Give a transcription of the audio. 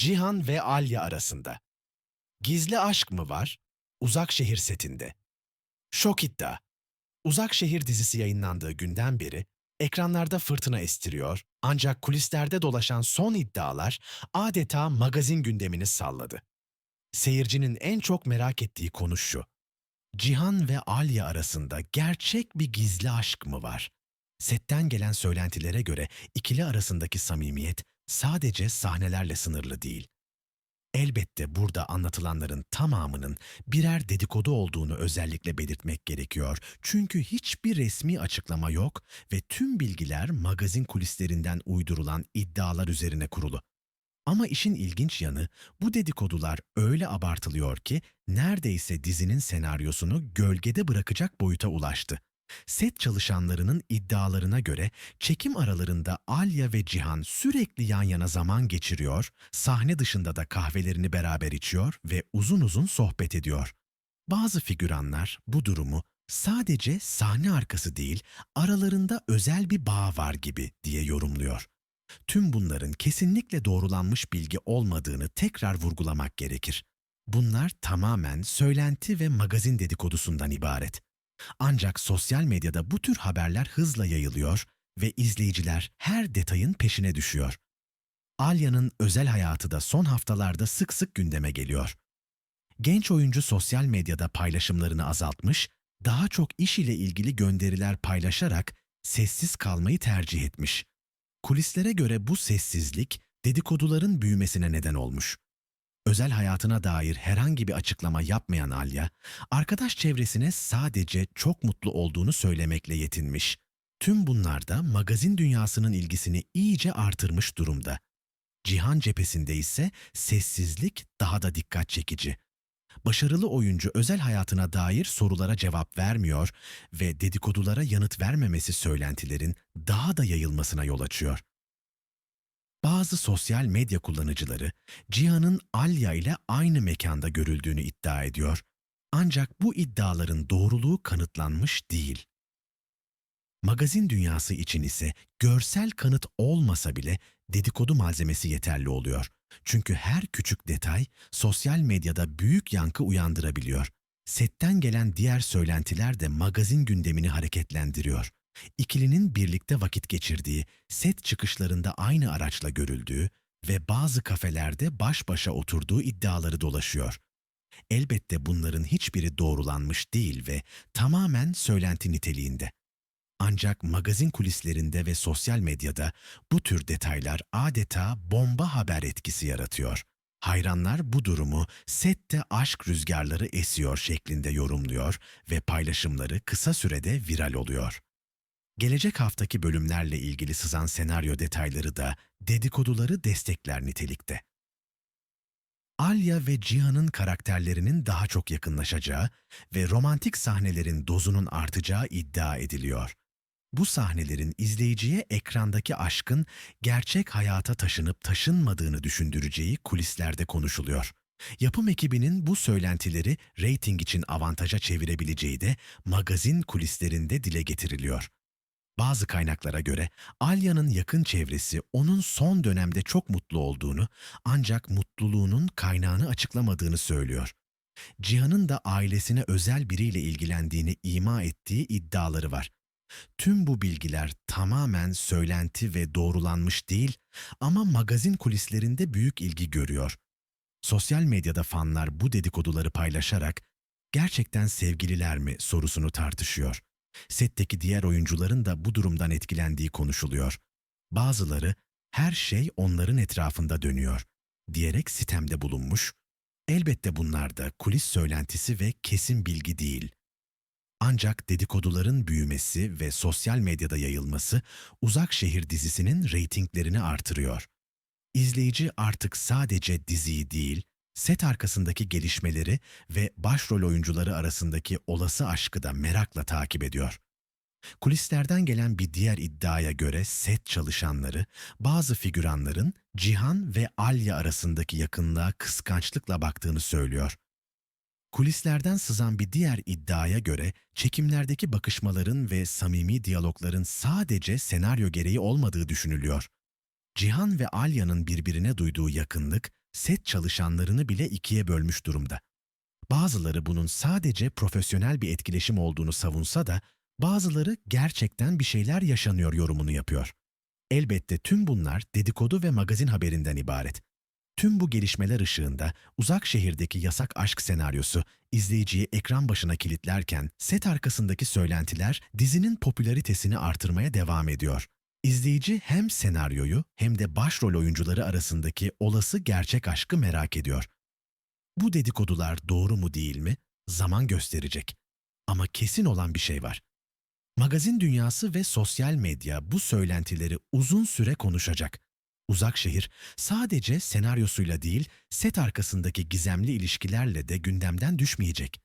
Cihan ve Alya arasında. Gizli aşk mı var? Uzak Şehir setinde. Şok iddia. Uzak Şehir dizisi yayınlandığı günden beri ekranlarda fırtına estiriyor ancak kulislerde dolaşan son iddialar adeta magazin gündemini salladı. Seyircinin en çok merak ettiği konu şu. Cihan ve Alya arasında gerçek bir gizli aşk mı var? Setten gelen söylentilere göre ikili arasındaki samimiyet sadece sahnelerle sınırlı değil. Elbette burada anlatılanların tamamının birer dedikodu olduğunu özellikle belirtmek gerekiyor. Çünkü hiçbir resmi açıklama yok ve tüm bilgiler magazin kulislerinden uydurulan iddialar üzerine kurulu. Ama işin ilginç yanı bu dedikodular öyle abartılıyor ki neredeyse dizinin senaryosunu gölgede bırakacak boyuta ulaştı. Set çalışanlarının iddialarına göre çekim aralarında Alya ve Cihan sürekli yan yana zaman geçiriyor, sahne dışında da kahvelerini beraber içiyor ve uzun uzun sohbet ediyor. Bazı figüranlar bu durumu sadece sahne arkası değil, aralarında özel bir bağ var gibi diye yorumluyor. Tüm bunların kesinlikle doğrulanmış bilgi olmadığını tekrar vurgulamak gerekir. Bunlar tamamen söylenti ve magazin dedikodusundan ibaret. Ancak sosyal medyada bu tür haberler hızla yayılıyor ve izleyiciler her detayın peşine düşüyor. Alya'nın özel hayatı da son haftalarda sık sık gündeme geliyor. Genç oyuncu sosyal medyada paylaşımlarını azaltmış, daha çok iş ile ilgili gönderiler paylaşarak sessiz kalmayı tercih etmiş. Kulislere göre bu sessizlik dedikoduların büyümesine neden olmuş. Özel hayatına dair herhangi bir açıklama yapmayan Alya, arkadaş çevresine sadece çok mutlu olduğunu söylemekle yetinmiş. Tüm bunlar da magazin dünyasının ilgisini iyice artırmış durumda. Cihan cephesinde ise sessizlik daha da dikkat çekici. Başarılı oyuncu özel hayatına dair sorulara cevap vermiyor ve dedikodulara yanıt vermemesi söylentilerin daha da yayılmasına yol açıyor. Bazı sosyal medya kullanıcıları Cihan'ın Alya ile aynı mekanda görüldüğünü iddia ediyor. Ancak bu iddiaların doğruluğu kanıtlanmış değil. Magazin dünyası için ise görsel kanıt olmasa bile dedikodu malzemesi yeterli oluyor. Çünkü her küçük detay sosyal medyada büyük yankı uyandırabiliyor. Setten gelen diğer söylentiler de magazin gündemini hareketlendiriyor. İkilinin birlikte vakit geçirdiği, set çıkışlarında aynı araçla görüldüğü ve bazı kafelerde baş başa oturduğu iddiaları dolaşıyor. Elbette bunların hiçbiri doğrulanmış değil ve tamamen söylenti niteliğinde. Ancak magazin kulislerinde ve sosyal medyada bu tür detaylar adeta bomba haber etkisi yaratıyor. Hayranlar bu durumu sette aşk rüzgarları esiyor şeklinde yorumluyor ve paylaşımları kısa sürede viral oluyor. Gelecek haftaki bölümlerle ilgili sızan senaryo detayları da dedikoduları destekler nitelikte. Alya ve Cihan'ın karakterlerinin daha çok yakınlaşacağı ve romantik sahnelerin dozunun artacağı iddia ediliyor. Bu sahnelerin izleyiciye ekrandaki aşkın gerçek hayata taşınıp taşınmadığını düşündüreceği kulislerde konuşuluyor. Yapım ekibinin bu söylentileri reyting için avantaja çevirebileceği de magazin kulislerinde dile getiriliyor. Bazı kaynaklara göre Alya'nın yakın çevresi onun son dönemde çok mutlu olduğunu ancak mutluluğunun kaynağını açıklamadığını söylüyor. Cihan'ın da ailesine özel biriyle ilgilendiğini ima ettiği iddiaları var. Tüm bu bilgiler tamamen söylenti ve doğrulanmış değil ama magazin kulislerinde büyük ilgi görüyor. Sosyal medyada fanlar bu dedikoduları paylaşarak gerçekten sevgililer mi sorusunu tartışıyor. Setteki diğer oyuncuların da bu durumdan etkilendiği konuşuluyor. Bazıları her şey onların etrafında dönüyor diyerek sitemde bulunmuş. Elbette bunlar da kulis söylentisi ve kesin bilgi değil. Ancak dedikoduların büyümesi ve sosyal medyada yayılması Uzak Şehir dizisinin reytinglerini artırıyor. İzleyici artık sadece diziyi değil, set arkasındaki gelişmeleri ve başrol oyuncuları arasındaki olası aşkı da merakla takip ediyor. Kulislerden gelen bir diğer iddiaya göre set çalışanları, bazı figüranların Cihan ve Alya arasındaki yakınlığa kıskançlıkla baktığını söylüyor. Kulislerden sızan bir diğer iddiaya göre çekimlerdeki bakışmaların ve samimi diyalogların sadece senaryo gereği olmadığı düşünülüyor. Cihan ve Alya'nın birbirine duyduğu yakınlık set çalışanlarını bile ikiye bölmüş durumda. Bazıları bunun sadece profesyonel bir etkileşim olduğunu savunsa da bazıları gerçekten bir şeyler yaşanıyor yorumunu yapıyor. Elbette tüm bunlar dedikodu ve magazin haberinden ibaret. Tüm bu gelişmeler ışığında uzak şehirdeki yasak aşk senaryosu izleyiciyi ekran başına kilitlerken set arkasındaki söylentiler dizinin popülaritesini artırmaya devam ediyor. İzleyici hem senaryoyu hem de başrol oyuncuları arasındaki olası gerçek aşkı merak ediyor. Bu dedikodular doğru mu değil mi? Zaman gösterecek. Ama kesin olan bir şey var. Magazin dünyası ve sosyal medya bu söylentileri uzun süre konuşacak. Uzak şehir sadece senaryosuyla değil, set arkasındaki gizemli ilişkilerle de gündemden düşmeyecek.